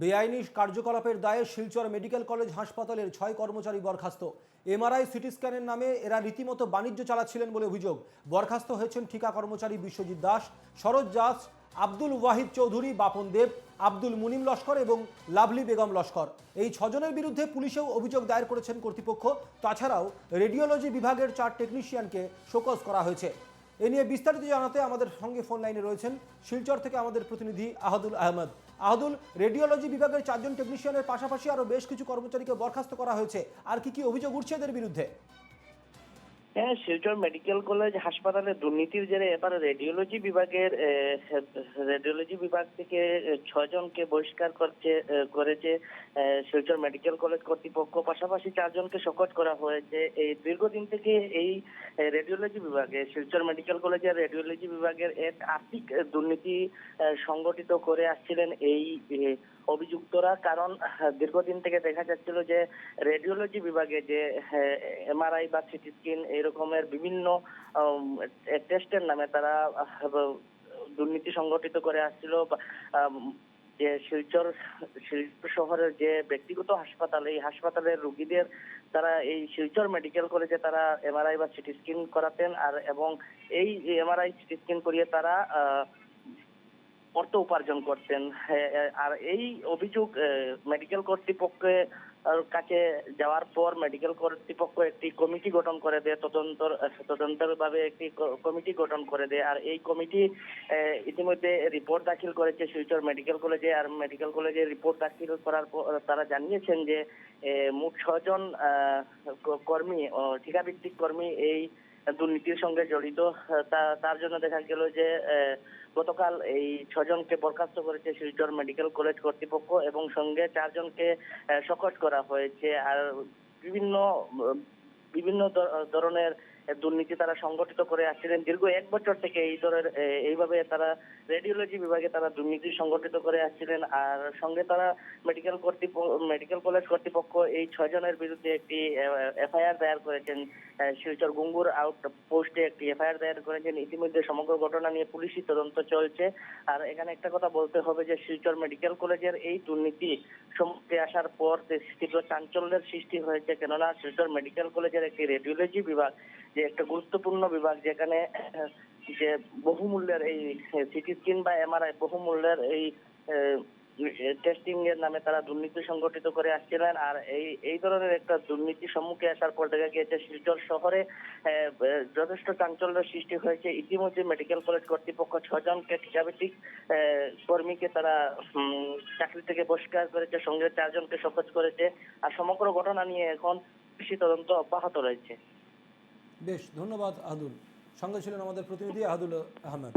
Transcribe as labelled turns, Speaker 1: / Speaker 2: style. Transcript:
Speaker 1: বেআইনি কার্যকলাপের দায়ে শিলচর মেডিকেল কলেজ হাসপাতালের ছয় কর্মচারী বরখাস্ত। এমআরআই সিটি স্ক্যানের নামে এরা রীতিমতো বাণিজ্য চালাচ্ছিলেন বলে অভিযোগ। বরখাস্ত হয়েছেন ঠিকা কর্মচারী বিশ্বজিৎ দাস, সরোজ দাস, আব্দুল ওয়াহিদ চৌধুরী, বাপন দেব, আব্দুল মুনিম লস্কর এবং লাভলি বেগম লস্কর। এই ছজনের বিরুদ্ধে পুলিশেও অভিযোগ দায়ের করেছেন কর্তৃপক্ষ। তাছাড়াও রেডিওলজি বিভাগের চার টেকনিশিয়ানকে শোকজ করা হয়েছে। এ নিয়ে বিস্তারিত জানাতে আমাদের সঙ্গে ফোন লাইনে রয়েছেন শিলচর থেকে আমাদের প্রতিনিধি আহাদুল আহমদ। আহাদুল, রেডিওলজি বিভাগের চারজন টেকনিশিয়ানের পাশাপাশি আরও বেশ কিছু কর্মচারীকে বরখাস্ত করা হয়েছে। আর কি কি অভিযোগ উঠছে এদের বিরুদ্ধে?
Speaker 2: হ্যাঁ শিলচর মেডিকেল কলেজ হাসপাতালে দুর্নীতির জেরে এবার রেডিওলজি বিভাগের রেডিওলজি বিভাগ থেকে ছজনকে বহিষ্কার করছে করেছে শিলচর মেডিকেল কলেজ কর্তৃপক্ষ। পাশাপাশি চারজনকে শকট করা হয়েছে। এই দীর্ঘদিন থেকে এই রেডিওলজি বিভাগে শিলচর মেডিকেল কলেজের রেডিওলজি বিভাগের এক আর্থিক দুর্নীতি সংগঠিত করে আসছিলেন এই অভিযুক্তরা। কারণ দীর্ঘদিন থেকে দেখা যাচ্ছিল যে রেডিওলজি বিভাগে যে এমআরআই বা সিটি স্ক্যান এরকমের বিভিন্ন টেস্টের নামে তারা দুর্নীতি সংগঠিত করে আসছিল যে শিলচর শিলচর শহরের যে ব্যক্তিগত হাসপাতাল, এই হাসপাতালের রুগীদের তারা এই শিলচর মেডিকেল কলেজে তারা এমআরআই বা সিটি স্ক্যান করাতেন আর এবং এই এমআরআই সিটি স্ক্যান করিয়ে তারা অর্থ উপার্জন করতেন আর এই অভিযোগ মেডিকেল কর্তৃপক্ষের কাছে যাওয়ার পর মেডিকেল কর্তৃপক্ষ একটি কমিটি গঠন করে দেয় তদন্ত তদন্তের ভাবে একটি কমিটি গঠন করে দেয়। আর এই কমিটি ইতিমধ্যে রিপোর্ট দাখিল করেছে শিলচর মেডিকেল কলেজে আর মেডিকেল কলেজে রিপোর্ট দাখিল করার পর, তারা জানিয়েছেন যে মোট ছজন কর্মী ঠিকাভিত্তিক কর্মী এই দুর্নীতির সঙ্গে জড়িত তার জন্য দেখা গেল যে গতকাল এই ছজনকে বরখাস্ত করেছে শিলচর মেডিকেল কলেজ কর্তৃপক্ষ এবং সঙ্গে চারজনকে শকট করা হয়েছে। আর বিভিন্ন বিভিন্ন ধরনের দুর্নীতি তারা সংগঠিত করে আসছিলেন। দীর্ঘ এক বছর থেকে এই ধরনের এইভাবে তারা রেডিওলজি বিভাগে তারা দুর্নীতি সংগঠিত করে আসছিলেন। আর সঙ্গে তারা মেডিকেল কর্তৃপক্ষ মেডিকেল কলেজ কর্তৃপক্ষ এই ছয়জনের বিরুদ্ধে একটি এফআইআর দায়ের করেছেন। শিলচর গুঙ্গুর আউট পোস্টে একটি এফআইআর দায়ের করেছেন। ইতিমধ্যে সমগ্র ঘটনা নিয়ে পুলিশি তদন্ত চলছে। আর এখানে একটা কথা বলতে হবে যে, শিলচর মেডিকেল কলেজের এই দুর্নীতি সম্মুখে আসার পর তীব্র চাঞ্চল্যের সৃষ্টি হয়েছে। কেননা শিলচর মেডিকেল কলেজের একটি রেডিওলজি বিভাগ যে একটা গুরুত্বপূর্ণ বিভাগ যেখানে, যে বহুমূল্যের এই, সিটি স্ক্যান বা এমআরআই বহুমূল্যের এই টেস্টিং এর নামে তারা দুর্নীতি সংগঠিত করে আসছিলেন। আর এই এই ধরনের একটা দুর্নীতি সম্মুখে আসার পর দেখা গিয়েছে, শিলচর শহরে যথেষ্ট চাঞ্চল্য সৃষ্টি হয়েছে। ইতিমধ্যে মেডিকেল কলেজ কর্তৃপক্ষ ছজনকে ঠিকাভিত্তিক কর্মীকে তারা চাকরি থেকে বহিষ্কার করেছে, সঙ্গে চারজনকে শপথ করেছে। আর সমগ্র ঘটনা নিয়ে এখন কৃষি তদন্ত অব্যাহত রয়েছে।
Speaker 1: বেশ ধন্যবাদ আহাদুল সঙ্গে ছিলেন আমাদের প্রতিনিধি আহাদুল আহমেদ।